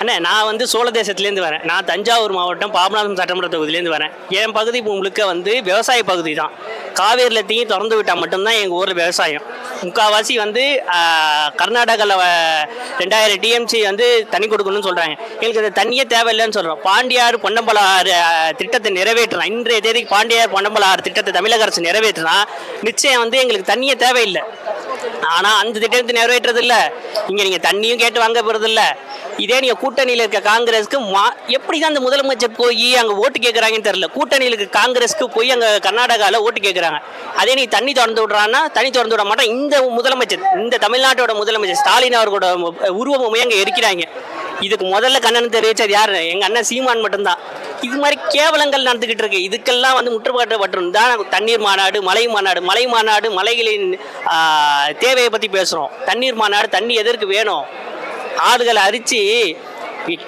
அண்ணே நான் வந்து சோழ தேசத்துலேருந்து வரேன். நான் தஞ்சாவூர் மாவட்டம் பாபநாசம் சட்டமன்ற தொகுதியிலேருந்து வரேன். என் பகுதி முழுக்க வந்து விவசாய பகுதி தான். காவேரியில் தீயும் திறந்து விட்டால் மட்டும்தான் எங்கள் ஊரில் விவசாயம். முக்கால்வாசி வந்து கர்நாடகாவில் ரெண்டாயிரம் டிஎம்சி வந்து தண்ணி கொடுக்கணும்னு சொல்கிறாங்க எங்களுக்கு அந்த தண்ணியே தேவையில்லைன்னு சொல்கிறோம் பாண்டியார் பொன்னம்பல ஆறு திட்டத்தை நிறைவேற்றலாம் இன்றைய தேதிக்கு பாண்டியார் பொன்னம்பல ஆறு திட்டத்தை தமிழக அரசு நிறைவேற்றினா நிச்சயம் வந்து எங்களுக்கு தண்ணியே தேவையில்லை. ஆனால் அந்த திட்டத்தை நிறைவேற்றது இங்கே நீங்கள் தண்ணியும் கேட்டு வாங்க போகிறதில்ல இதே நீங்கள் கூட்டணியில் இருக்க காங்கிரஸ்க்கு மா எப்படி தான் அந்த முதலமைச்சர் போய் அங்கே ஓட்டு கேட்குறாங்கன்னு தெரியல. கூட்டணியில் இருக்க காங்கிரஸ்க்கு போய் அங்கே கர்நாடகாவில் ஓட்டு கேட்குறாங்க அதே நீ தண்ணி திறந்து விட்றான்னா தண்ணி திறந்து விட மாட்டேன் இந்த முதலமைச்சர் இந்த தமிழ்நாட்டோட முதலமைச்சர் ஸ்டாலின் அவர்களோட உருவமுமே அங்கே இருக்கிறாங்க இதுக்கு முதல்ல கண்ணன் தெரிவிச்சது யார்? எங்கள் அண்ணன் சீமான் மட்டும்தான். இது மாதிரி கேவலங்கள் நடந்துக்கிட்டு இருக்கு. இதுக்கெல்லாம் வந்து முற்றுப்பட்டப்பட்டிருந்தா தான் தண்ணீர் மாநாடு மலை மாநாடு மலை மாநாடு மலைகளின் தேவையை பற்றி பேசுகிறோம் தண்ணீர் மாநாடு தண்ணி எதற்கு வேணும்? ஆடுகளை அரித்து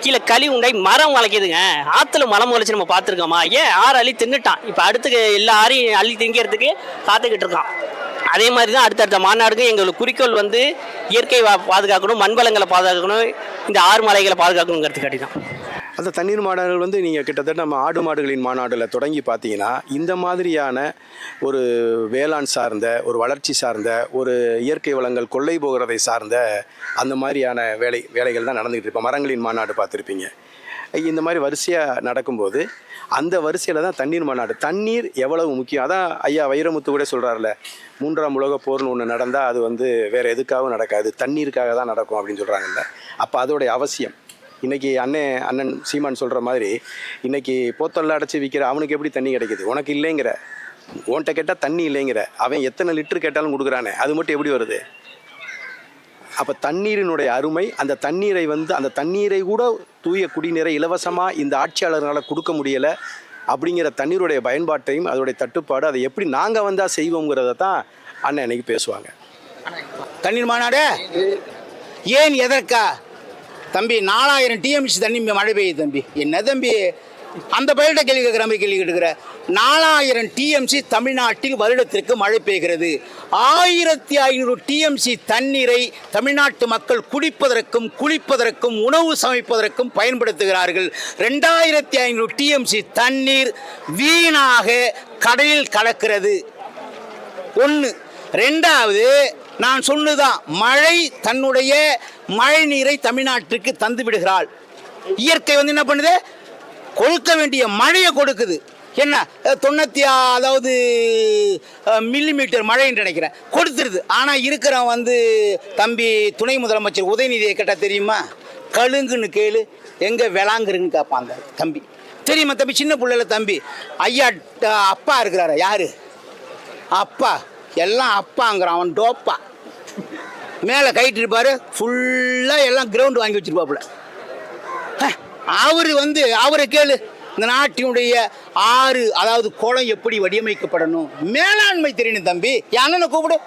கீழே களி உண்டாய் மரம் வளைக்குதுங்க ஆற்றுல மரம் முளைச்சு நம்ம பார்த்துருக்கோமா? ஏன் ஆறு அள்ளி தின்னுட்டான்? இப்போ அடுத்து எல்லா ஆறையும் அள்ளி திங்கிறதுக்கு காத்துக்கிட்டு இருக்கான். அதே மாதிரி தான் அடுத்தடுத்த மாநாடுக்கு எங்களுக்கு குறிக்கோள் வந்து இயற்கை பாதுகாக்கணும் மண்வளங்களை பாதுகாக்கணும் இந்த ஆறு மலைகளை பாதுகாக்கணுங்கிறதுக்காட்டி தான் அந்த தண்ணீர் மாநாடுகள் வந்து நீங்கள் கிட்டத்தட்ட நம்ம ஆடு மாடுகளின் மாநாடில் தொடங்கி பார்த்தீங்கன்னா இந்த மாதிரியான ஒரு வேளாண் சார்ந்த ஒரு வளர்ச்சி சார்ந்த ஒரு இயற்கை வளங்கள் கொள்ளை போகிறதை சார்ந்த அந்த மாதிரியான வேலை வேலைகள் தான் நடந்துக்கிட்டு இருப்போம் மரங்களின் மாநாடு பார்த்துருப்பீங்க. இந்த மாதிரி வரிசையாக நடக்கும்போது அந்த வரிசையில் தான் தண்ணீர் மாநாடு. தண்ணீர் எவ்வளவு முக்கியம்? அதான் ஐயா வைரமுத்து கூட சொல்கிறாருல மூன்றாம் உலக போர்னு ஒன்று நடந்தால் அது வந்து வேறு எதுக்காகவும் நடக்காது. தண்ணீருக்காக தான் நடக்கும் அப்படின்னு சொல்கிறாங்கல்ல அப்போ அதோடைய அவசியம். இன்னைக்கு அண்ணன் அண்ணன் சீமான் சொல்கிற மாதிரி இன்னைக்கு போத்தல்ல அடைச்சி விற்கிற அவனுக்கு எப்படி தண்ணி கிடைக்குது? உனக்கு இல்லைங்கிற. உன்கிட்ட கேட்டால் தண்ணி இல்லைங்கிற. அவன் எத்தனை லிட்டர் கேட்டாலும் கொடுக்குறானே. அது மட்டும் எப்படி வருது? அப்போ தண்ணீரினுடைய அருமை அந்த தண்ணீரை வந்து அந்த தண்ணீரை கூட தூய குடிநீரை இலவசமாக இந்த ஆட்சியாளர்களால் கொடுக்க முடியலை அப்படிங்கிற தண்ணீருடைய பயன்பாட்டையும் அதோடைய தட்டுப்பாடு அதை எப்படி நாங்கள் வந்தால் செய்வோங்கிறத தான் அண்ணன் அன்னைக்கு பேசுவாங்க. தண்ணீர் மாநாடு? ஏன் எதற்கா? தம்பி நாலாயிரம் டிஎம்சி தண்ணி மழை பெய்யுது தம்பி. என்ன தம்பி? அந்த பயிர்கிட்ட கேள்வி கேட்குற மாதிரி கேள்வி கேட்டுக்கிற. நாலாயிரம் டிஎம்சி தமிழ்நாட்டில் வருடத்திற்கு மழை பெய்கிறது. ஆயிரத்தி ஐநூறு டிஎம்சி தண்ணீரை தமிழ்நாட்டு மக்கள் குடிப்பதற்கும் குளிப்பதற்கும் உணவு சமைப்பதற்கும் பயன்படுத்துகிறார்கள். ரெண்டாயிரத்தி ஐநூறு டிஎம்சி தண்ணீர் வீணாக கடலில் கலக்கிறது. ஒன்று ரெண்டாவது நான் சொன்னதுதான் மழை தன்னுடைய மழை நீரை தமிழ்நாட்டிற்கு தந்து விடுகிறாள். இயற்கை வந்து என்ன பண்ணுது? கொடுக்க வேண்டிய மழையை கொடுக்குது. என்ன? தொண்ணூற்றி அதாவது மில்லிமீட்டர் மழைன்னு நினைக்கிறேன். கொடுத்துருது. ஆனால் இருக்கிறவன் வந்து தம்பி துணை முதலமைச்சர் உதயநிதியை கேட்டால் தெரியுமா? கழுங்குன்னு கேளு. எங்கே விளாங்குறன்னு கேட்பாங்க தம்பி. தெரியுமா தம்பி? சின்ன பிள்ளைல தம்பி. ஐயா அப்பா இருக்கிறாரா? யார்? அப்பா. எல்லாம் அப்பாங்கிறான் அவன் டோப்பா. மேலே கைட்டிருப்பாரு ஃபுல்லாக எல்லாம் கிரவுண்டு வாங்கி வச்சிருப்பாப்புல. அவர் வந்து அவரை கேளு. இந்த நாட்டினுடைய ஆறு அதாவது குளம் எப்படி வடிவமைக்கப்படணும்? மேலாண்மை தெரியணும் தம்பி. என் அண்ணனை கூப்பிடு.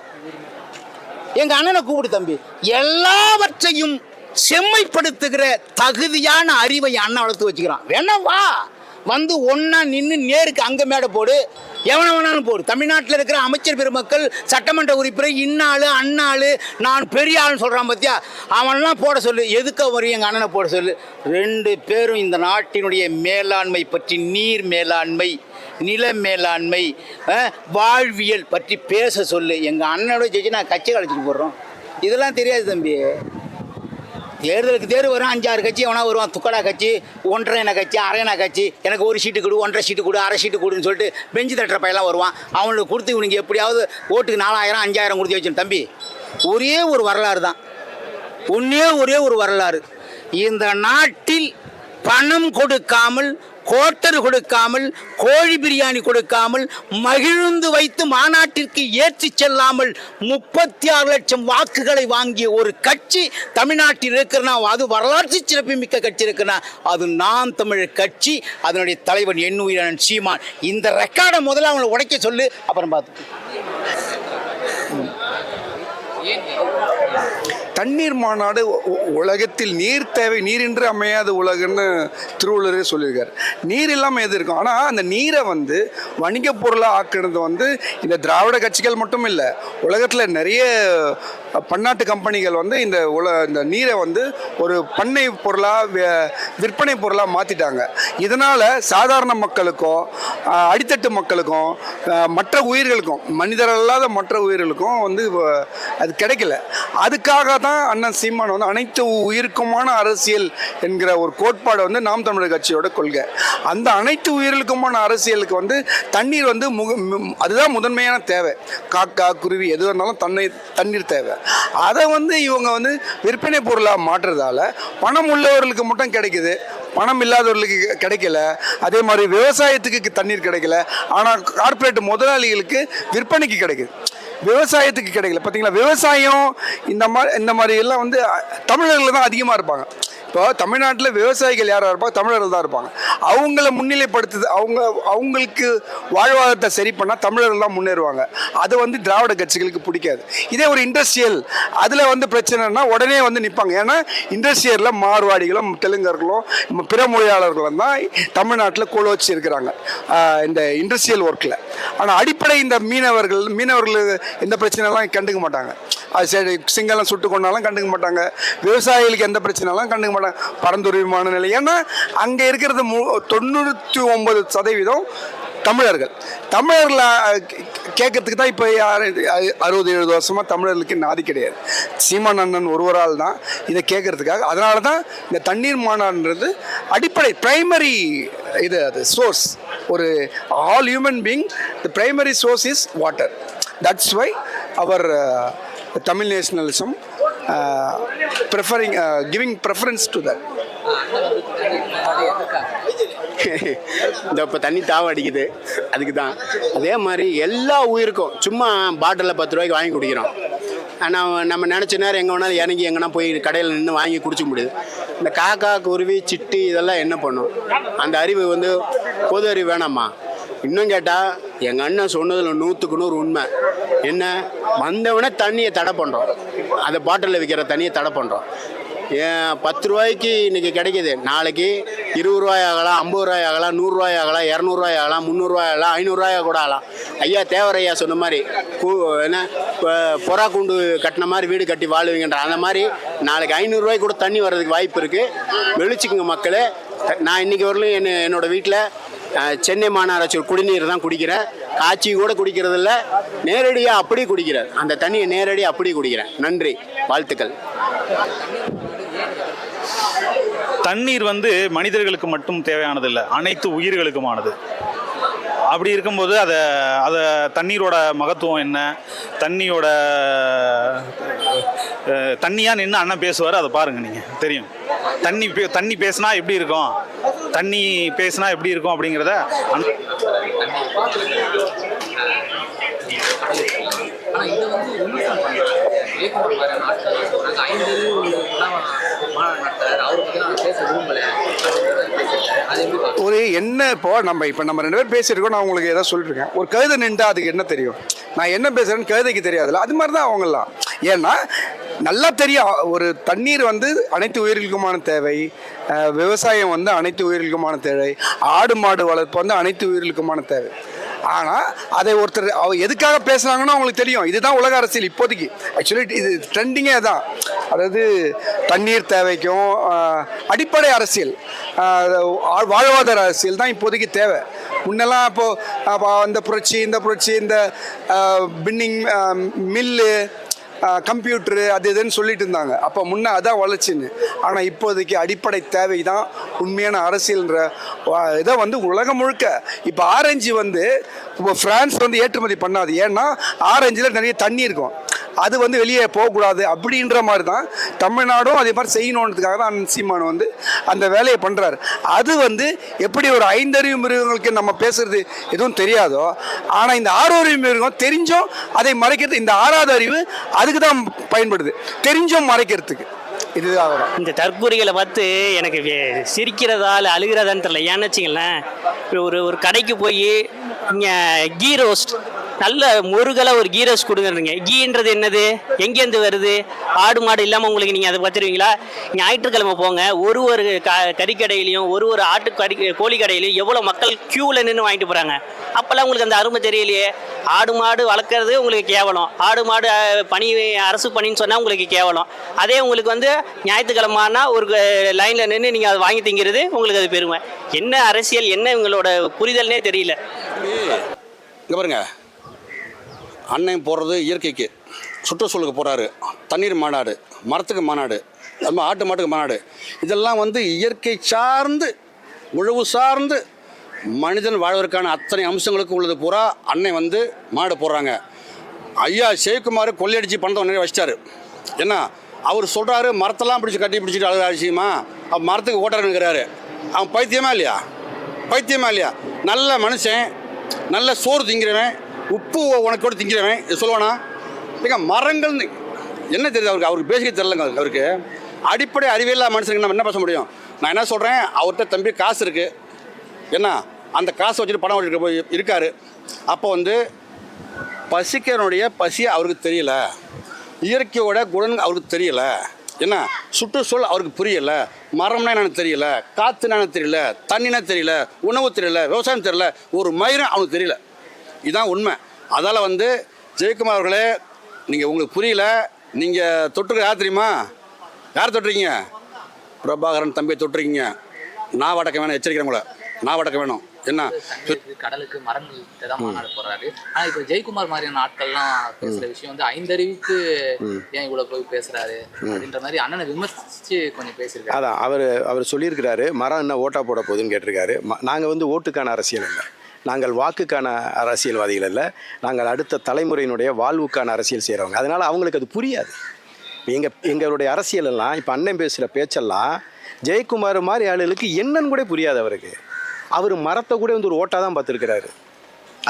எங்க அண்ணனை கூப்பிடு தம்பி. எல்லாவற்றையும் செம்மைப்படுத்துகிற தகுதியான அறிவை அண்ணன் வளர்த்து வச்சுக்கிறான். வேணா வா. வந்து ஒன்றா நின்று நேருக்கு அங்க மேடை போடு. எவன வேணாலும் போடு. தமிழ்நாட்டில் இருக்கிற அமைச்சர் பெருமக்கள் சட்டமன்ற உறுப்பினர் இன்னாளு அண்ணாளு நான் பெரிய ஆளுன்னு சொல்கிறான் பார்த்தியா அவன்லாம் போட சொல்லு. எதுக்க வரும் எங்கள் அண்ணனை போட சொல்லு? ரெண்டு பேரும் இந்த நாட்டினுடைய மேலாண்மை பற்றி நீர் மேலாண்மை நில மேலாண்மை வாழ்வியல் பற்றி பேச சொல்லு. எங்கள் அண்ணனோட ஜெயிச்சு நான் கட்சி கழிச்சிட்டு போடுறோம். இதெல்லாம் தெரியாது தம்பி. தேர்தலுக்கு தேர்வு வரும் அஞ்சாறு கட்சி எவனா வருவான்? துக்கடா கட்சி ஒன்றரை என கட்சி அரை கட்சி எனக்கு ஒரு சீட்டு கொடு ஒன்றரை சீட்டு கொடு அரை சீட்டு கொடுன்னு சொல்லிட்டு பெஞ்சு தட்டுற பையெல்லாம் வருவான். அவனுக்கு கொடுத்து இவனுக்கு எப்படியாவது ஓட்டுக்கு நாலாயிரம் அஞ்சாயிரம் கொடுத்து வச்சு தம்பி. ஒரே ஒரு வரலாறு தான். ஒன்றே ஒரே ஒரு வரலாறு. இந்த நாட்டில் பணம் கொடுக்காமல் கோட்டர் கொடுக்காமல் கோழி பிரியாணி கொடுக்காமல் மகிழ்ந்து வைத்து மாநாட்டிற்கு ஏற்றிச் செல்லாமல் முப்பத்தி ஆறு லட்சம் வாக்குகளை வாங்கிய ஒரு கட்சி தமிழ்நாட்டில் இருக்கிறனா? அது வரலாற்று சிறப்புமிக்க கட்சி இருக்குன்னா அது நான் தமிழர் கட்சி. அதனுடைய தலைவன் என் உயிரன் சீமான். இந்த ரெக்கார்டை முதல்ல அவங்களை உடைக்க சொல்லு அப்புறம் பார்த்து. தண்ணீர் மாநாடு உலகத்தில் நீர் தேவை நீரின்றி அமையாத உலகன்னு திருவள்ளுவரே சொல்லியிருக்காரு. நீர் இல்லாமல் எது இருக்கும்? ஆனால் அந்த நீரை வந்து வணிக பொருளாக ஆக்கினது வந்து இந்த திராவிட கட்சிகள் மட்டும் இல்லை உலகத்தில் நிறைய பன்னாட்டு கம்பெனிகள் வந்து இந்த உல இந்த நீரை வந்து ஒரு பண்ணை பொருளாக விற்பனை பொருளாக மாற்றிட்டாங்க இதனால் சாதாரண மக்களுக்கும் அடித்தட்டு மக்களுக்கும் மற்ற உயிர்களுக்கும் மனிதர் அல்லாத மற்ற உயிர்களுக்கும் வந்து அது கிடைக்கல. அதுக்காக தான் அண்ணன் சீமான் வந்து அனைத்து உயிருக்குமான அரசியல் என்கிற ஒரு கோட்பாடு வந்து நாம் தமிழர் கட்சியோட கொள்கை. அந்த அனைத்து உயிர்களுக்குமான அரசியலுக்கு வந்து தண்ணீர் வந்து முக அதுதான் முதன்மையான தேவை. காக்கா குருவி எது இருந்தாலும் தண்ணீர் தண்ணீர் தேவை. அதை வந்து இவங்க வந்து விற்பனை பொருளாக மாற்றுறதால பணம் உள்ளவர்களுக்கு மட்டும் கிடைக்குது. பணம் இல்லாதவர்களுக்கு கிடைக்கல. அதே மாதிரி விவசாயத்துக்கு தண்ணீர் கிடைக்கல. ஆனால் கார்ப்பரேட் முதலாளிகளுக்கு விற்பனைக்கு கிடைக்குது. விவசாயத்துக்கு கிடைக்கல. பார்த்தீங்களா விவசாயம் இந்த மாதிரி இந்த மாதிரி எல்லாம் வந்து தமிழர்கள் தான் அதிகமாக இருப்பாங்க. இப்போ தமிழ்நாட்டில் விவசாயிகள் யாராக இருப்பாங்க? தமிழர்கள் தான் இருப்பாங்க. அவங்கள முன்னிலைப்படுத்துது அவங்க அவங்களுக்கு வாழ்வாதாரத்தை சரி பண்ணால் தமிழர்கள் தான் முன்னேறுவாங்க. அது வந்து திராவிட கட்சிகளுக்கு பிடிக்காது. இதே ஒரு இண்டஸ்ட்ரியல் அதில் வந்து பிரச்சனைனா உடனே வந்து நிற்பாங்க ஏன்னா இண்டஸ்ட்ரியலில் மார்வாடிகளும் தெலுங்கர்களும் பிற மொழியாளர்களும் தான் தமிழ்நாட்டில் கோல வச்சு இருக்கிறாங்க. இந்த இண்டஸ்ட்ரியல் ஒர்க்கில் ஆனால் அடிப்படை இந்த மீனவர்கள் மீனவர்கள் எந்த பிரச்சனைலாம் கண்டுக்க மாட்டாங்க. அது சரி சிங்கெல்லாம் சுட்டு கொண்டாலும் கண்டுக்க மாட்டாங்க. விவசாயிகளுக்கு எந்த பிரச்சனைலாம் கண்டுக்க மாட்டாங்க. பரந்துரை விமான நிலை ஏன்னா அங்கே இருக்கிறது மு தொண்ணூற்றி ஒன்பது சதவீதம் தமிழர்கள். தமிழர்கள் கேட்கறதுக்கு தான் இப்போ அறுபது எழுபது வருஷமாக தமிழர்களுக்கு நாதி கிடையாது. சீமான் அண்ணன் ஒருவரால் தான் இதை கேட்கறதுக்காக. அதனால தான் இந்த தண்ணீர் மாநாடுன்றது அடிப்படை பிரைமரி இது அது சோர்ஸ் ஒரு all human being the primary source is water that's why our Tamil nationalism preferring giving preference to that இந்த இப்போ தண்ணி தாவ அடிக்குது. அதுக்கு தான் அதே மாதிரி எல்லா உயிருக்கும். சும்மா பாட்டிலில் பத்து ரூபாய்க்கு வாங்கி குடிக்கிறோம். ஆனால் நம்ம நினச்ச நேரம் எங்கே வேணாலும் இறங்கி எங்கன்னா போய் கடையில் நின்று வாங்கி குடிச்சிக்க முடியுது. இந்த காக்கா குருவி சிட்டு இதெல்லாம் என்ன பண்ணும்? அந்த அறிவு வந்து பொது அறிவு வேணாமா? இன்னும் கேட்டால் எங்கள் அண்ணன் சொன்னதில் நூற்றுக்கு நூறு உண்மை. என்ன? வந்தவனே தண்ணியை தடை பண்ணுறோம் அந்த பாட்டிலில் விற்கிற தண்ணியை தடை பண்ணுறோம் ஏன் பத்து ரூபாய்க்கு இன்றைக்கி கிடைக்கிது. நாளைக்கு இருபது ரூபாய் ஆகலாம் ஐம்பது ரூபாய் ஆகலாம் நூறுரூவாய் ஆகலாம் இரநூறுவாய் ஆகலாம் முந்நூறுரூவாய் ஆகலாம் ஐநூறுரூவாயா கூட ஆகலாம். ஐயா தேவரையா சொன்ன மாதிரி கூ என்ன புறா கூண்டு கட்டின மாதிரி வீடு கட்டி வாழுவீங்கன்ற அந்த மாதிரி நாளைக்கு ஐநூறுரூவாய்க்கு கூட தண்ணி வர்றதுக்கு வாய்ப்பு இருக்குது வெளிச்சுக்குங்க மக்களே. நான் இன்னைக்கு வரலும் என்ன என்னோடய வீட்டில் சென்னை மாநகராட்சி குடிநீர் தான் குடிக்கிறேன். காய்ச்சி கூட குடிக்கிறதில்ல. நேரடியாக அப்படி குடிக்கிறார் அந்த தண்ணியை நேரடியாக அப்படி குடிக்கிறேன் நன்றி வாழ்த்துக்கள். தண்ணீர் வந்து மனிதர்களுக்கு மட்டும் தேவையானது இல்லை அனைத்து உயிர்களுக்குமானது. அப்படி இருக்கும்போது அதை அதை தண்ணீரோட மகத்துவம் என்ன? தண்ணியோட தண்ணியாக நின்று அண்ணன் பேசுவார் அதை பாருங்கள் நீங்கள் தெரியும். தண்ணி பே- தண்ணி பேசினா எப்படி இருக்கும்? தண்ணி பேசினா எப்படி இருக்கும் அப்படிங்கிறத அண்ணன் ஆனால் இதை வந்து விமர்சனம் பண்ணுறாங்க இயக்குனர் வேறு நாட்கள் நாங்கள் ஐந்து மாநாடு நடத்துறாரு. அவரை பற்றி நான் பேச விரும்பலை. ஒரு என்ன இப்போ நம்ம இப்போ நம்ம ரெண்டு பேரும் பேசியிருக்கோம் நான் உங்களுக்கு ஏதாவது சொல்லியிருக்கேன் ஒரு கழுதை நின்றா அதுக்கு என்ன தெரியும்? நான் என்ன பேசுகிறேன்னு கழுதைக்கு தெரியாதுல்ல. அது மாதிரி தான் அவங்களாம் ஏன்னா நல்லா தெரியும். ஒரு தண்ணீர் வந்து அனைத்து உயிர்களுக்குமான தேவை. விவசாயம் வந்து அனைத்து உயிர்களுக்குமான தேவை. ஆடு மாடு வளர்ப்பு வந்து அனைத்து உயிர்களுக்குமான தேவை. ஆனால் அதை ஒருத்தர் அவ எதுக்காக பேசுகிறாங்கன்னு அவங்களுக்கு தெரியும். இதுதான் உலக அரசியல் இப்போதைக்கு. ஆக்சுவலி இது ட்ரெண்டிங்கே தான். அதாவது தண்ணீர் தேவைக்கும் அடிப்படை அரசியல். வாழ்வாதார அரசியல் தான் இப்போதைக்கு தேவை. முன்னெல்லாம் இப்போது அந்த இந்த புரட்சி இந்த புரட்சி இந்த பின்னிங் மில்லு கம்ப்யூட்ரு அது இதுன்னு சொல்லிட்டு இருந்தாங்க. அப்போ முன்னே அதான் வளர்ச்சின்னு. ஆனால் இப்போதைக்கு அடிப்படை தேவை தான் உண்மையான அரசியல்ன்ற இதை வந்து உலகம் முழுக்க. இப்போ ஆரஞ்சு வந்து இப்போ ஃப்ரான்ஸ் வந்து ஏற்றுமதி பண்ணாது. ஏன்னா ஆரஞ்சில் நிறைய தண்ணி இருக்கும். அது வந்து வெளியே போகக்கூடாது அப்படின்ற மாதிரி தான் தமிழ்நாடும் அதே மாதிரி செய்யணுன்றதுக்காக தான் சீமான் வந்து அந்த வேலையை பண்ணுறாரு அது வந்து எப்படி ஒரு ஐந்தறிவு மிருகங்களுக்கு நம்ம பேசுறது எதுவும் தெரியாதோ ஆனால் இந்த ஆறறிவு மிருகம் தெரிஞ்சும் அதை மறைக்கிறது இந்த ஆறாவது அறிவு அதுக்கு தான் பயன்படுது. தெரிஞ்சும் மறைக்கிறதுக்கு. இதுதான் இந்த தற்கூரிகளை பார்த்து எனக்கு சிரிக்கிறதால சிரிக்கிறதா இல்லை அழுகிறதான்னு தெரியல. ஏன்னு வச்சுங்களேன் இப்போ ஒரு ஒரு கடைக்கு போய் இங்கே கீ ரோஸ்ட் நல்ல முருகலை ஒரு கீ ரைஸ் கொடுங்கறீங்க கீன்றது என்னது? எங்கேருந்து வருது? ஆடு மாடு இல்லாமல் உங்களுக்கு நீங்கள் அதை வச்சுருவீங்களா ஞாயிற்றுக்கிழமை போங்க. ஒரு ஒரு க கறிக்கடையிலையும் ஒரு ஒரு ஆட்டு கறி கோழி கடையிலையும் எவ்வளோ மக்கள் க்யூவில் நின்று வாங்கிட்டு போகிறாங்க அப்போல்லாம் உங்களுக்கு அந்த அருமை தெரியலையே. ஆடு மாடு வளர்க்குறது உங்களுக்கு கேவலம். ஆடு மாடு பணி அரசு பணின்னு சொன்னால் உங்களுக்கு கேவலம். அதே உங்களுக்கு வந்து ஞாயிற்றுக்கிழமைனா ஒரு லைனில் நின்று நீங்கள் அதை வாங்கி திங்கிறது உங்களுக்கு அது பெருமை. என்ன அரசியல் என்ன இவங்களோட புரிதல்னே தெரியல. இங்கே பாருங்கள் அண்ணன் போடுறது இயற்கைக்கு. சுற்றுச்சூழலுக்கு போகிறாரு தண்ணீர் மாநாடு மரத்துக்கு மாநாடு அது ஆட்டு மாட்டுக்கு மாநாடு. இதெல்லாம் வந்து இயற்கை சார்ந்து உழவு சார்ந்து மனிதன் வாழ்வதற்கான அத்தனை அம்சங்களுக்கு உள்ளது. பூரா அன்னை வந்து மாடு போடுறாங்க. ஐயா சிவகுமார் கொள்ளையடிச்சு பணத்தை நிறைய வச்சிட்டாரு. என்ன? அவர் சொல்கிறாரு மரத்தெல்லாம் பிடிச்சி கட்டி பிடிச்சிட்டு அழுகிற விஷயமா அவன் மரத்துக்கு ஓட்டாருங்கிறாரு அவன் பைத்தியமா இல்லையா? பைத்தியமா இல்லையா? நல்ல மனுஷன் நல்ல சோறு திங்கிறவன் உப்பு உனக்கு கூட திங்கிறவன். சொல்லுவானா? ஏங்க மரங்கள் என்ன தெரியுது அவருக்கு? அவருக்கு பேசிக்க தெரியலங்க அவருக்கு. அடிப்படை அறிவியலாக மனுஷனுக்கு நம்ம என்ன பேச முடியும்? நான் என்ன சொல்கிறேன் அவர்கிட்ட தம்பி காசு இருக்குது என்ன? அந்த காசை வச்சுட்டு பணம் வச்சுட்டு போய் இருக்கார். அப்போ வந்து பசிக்கிறனுடைய பசி அவருக்கு தெரியல. இயற்கையோட குணன் அவருக்கு தெரியல. என்ன? சுற்றுச்சூழல் அவருக்கு புரியல. மரம்னா என்னன்னு தெரியல. காற்றுனா தெரியல. தண்ணினா தெரியல. உணவு தெரியல. விவசாயம் தெரியல. ஒரு மயிரும் அவனுக்கு தெரியல. இதுதான் உண்மை. அதால் வந்து ஜெயக்குமார் அவர்களே நீங்கள் உங்களுக்கு புரியல நீங்கள் தொட்டுக்க யார் தெரியுமா? யார் தொட்டுறீங்க பிரபாகரன் தம்பியை தொட்டுறீங்க நான் வடக்க வேணும் எச்சரிக்கிறேன் உங்களை. நான் வடக்க வேணும். என்ன? கடலுக்கு மரங்கள்கிட்ட தான் மாநாடு போடுறாரு. ஆனா இப்போ ஜெயக்குமார் மாதிரியான ஆட்கள்லாம் பேசுற விஷயம் வந்து ஐந்தறிவுக்கு ஏன் இவ்வளவு போய் பேசுறாரு அப்படின்ற மாதிரி அண்ணனை விமர்சிச்சு கொஞ்சம் பேசியிருக்காரு. அதான் அவர் அவர் சொல்லியிருக்கிறாரு மரம் என்ன ஓட்டா போட போகுதுன்னு கேட்டிருக்காரு. நாங்கள் வந்து ஓட்டுக்கான அரசியல் இல்லை நாங்கள் வாக்குக்கான அரசியல்வாதிகள் இல்லை நாங்கள் அடுத்த தலைமுறையினுடைய வாழ்வுக்கான அரசியல் செய்கிறவங்க அதனால் அவங்களுக்கு அது புரியாது. எங்கள் எங்களுடைய அரசியலெல்லாம் இப்போ அண்ணன் பேசுகிற பேச்செல்லாம் ஜெயக்குமார் மாதிரி ஆளுகளுக்கு என்னன்னு கூட புரியாது அவருக்கு. அவர் மரத்தை கூட வந்து ஒரு ஓட்டாக தான் பார்த்துருக்கிறாரு.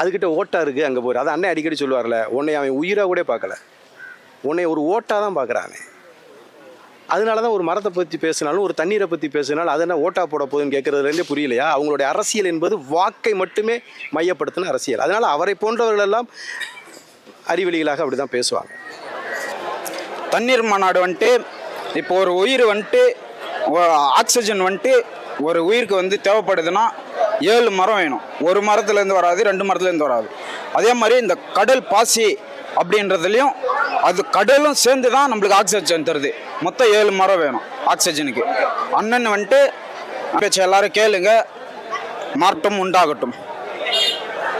அதுக்கிட்ட ஓட்டா இருக்குது அங்கே போய் அதை அண்ணன் அடிக்கடி சொல்லுவார்ல உன்னை அவன் உயிராக கூட பார்க்கல. உன்னை ஒரு ஓட்டாக தான் பார்க்குறான். அதனால தான் ஒரு மரத்தை பற்றி பேசினாலும் ஒரு தண்ணீரை பற்றி பேசினாலும் அதை என்ன ஓட்டா போட போகுதுன்னு கேட்குறதுலேருந்தே புரியலையா? அவங்களுடைய அரசியல் என்பது வாக்கை மட்டுமே மையப்படுத்தின அரசியல். அதனால் அவரை போன்றவர்கள் எல்லாம் அறிவெளிகளாக அப்படி தான் பேசுவாங்க. தண்ணீர் மாநாடு வந்துட்டு இப்போ ஒரு உயிர் வந்துட்டு ஆக்சிஜன் வந்துட்டு ஒரு உயிருக்கு வந்து தேவைப்படுதுன்னா ஏழு மரம் வேணும். ஒரு மரத்துலேருந்து வராது ரெண்டு மரத்துலேருந்து வராது. அதே மாதிரி இந்த கடல் பாசி அப்படின்றதுலையும் அது கடலும் சேர்ந்து தான் நம்மளுக்கு ஆக்சிஜன் தருது. மொத்தம் ஏழு மரம் வேணும் ஆக்சிஜனுக்கு அண்ணன் வந்துட்டு பேச்சு எல்லாரும் கேளுங்க. மாற்றம் உண்டாகட்டும்.